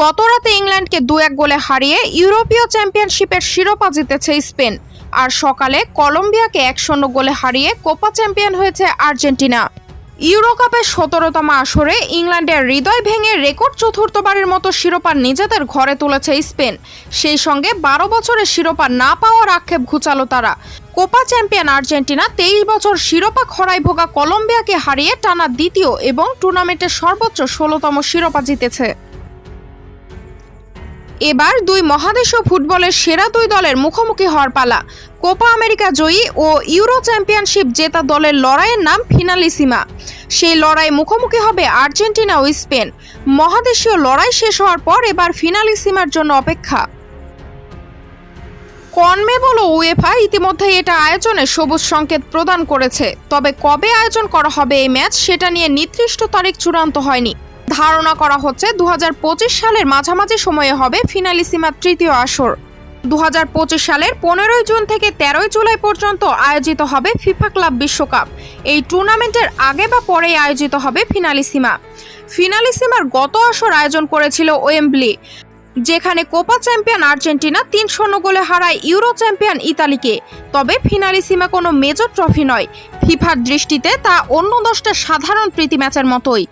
গতরাতে ইংল্যান্ডকে দু এক গোলে হারিয়ে ইউরোপীয় চ্যাম্পিয়নশিপের শিরোপা জিতেছে স্পেন। আর সকালে কলম্বিয়াকে এক শূন্য গোলে হারিয়ে কোপা চ্যাম্পিয়ন হয়েছে আর্জেন্টিনা। ইউরো কাপের সতেরোতম আসরে ইংল্যান্ডের হৃদয় ভেঙে রেকর্ড চতুর্থবারের মতো শিরোপা নিজেদের ঘরে তুলেছে স্পেন। সেই সঙ্গে বারো বছরের শিরোপা না পাওয়ার আক্ষেপ ঘুচালো তারা। কোপা চ্যাম্পিয়ন আর্জেন্টিনা তেইশ বছর শিরোপা খরায় ভোগা কলম্বিয়াকে হারিয়ে টানা দ্বিতীয় এবং টুর্নামেন্টের সর্বোচ্চ ষোলোতম শিরোপা জিতেছে। এবার দুই মহাদেশীয় ফুটবলের সেরা দুই দলের মুখোমুখি হওয়ার পালা। কোপা আমেরিকা জয়ী ও ইউরো চ্যাম্পিয়নশিপ জেতা দলের লড়াইয়ের নাম ফিনালিসিমা। সেই লড়াই মুখোমুখি হবে আর্জেন্টিনা ও স্পেন। মহাদেশীয় লড়াই শেষ হওয়ার পর এবার ফিনালিসিমার জন্য অপেক্ষা। কনমেবল ও উয়েফা ইতিমধ্যে এটা আয়োজনে সবুজ সংকেত প্রদান করেছে। তবে কবে আয়োজন করা হবে এই ম্যাচ সেটা নিয়ে নির্দিষ্ট তারিখ চূড়ান্ত হয়নি। ধারণা করা হচ্ছে দু হাজার পঁচিশ সালের মাঝামাঝি সময়ে হবে ফিনালিসিমার তৃতীয় আসর। দু হাজার পঁচিশ সালের পনেরোই জুন থেকে তেরোই জুলাই পর্যন্ত আয়োজিত হবে ফিফা ক্লাব বিশ্বকাপ। এই টুর্নামেন্টের আগে বা পরে আয়োজিত হবে ফিনালিসিমা। ফিনালিসিমার গত আসর আয়োজন করেছিল ওয়েম্বলি, যেখানে কোপা চ্যাম্পিয়ন আর্জেন্টিনা তিন শূন্য গোলে হারায় ইউরো চ্যাম্পিয়ন ইতালিকে। তবে ফিনালিসিমা কোনো মেজর ট্রফি নয়। ফিফার দৃষ্টিতে তা অন্য দশটা সাধারণ প্রীতি ম্যাচের মতোই।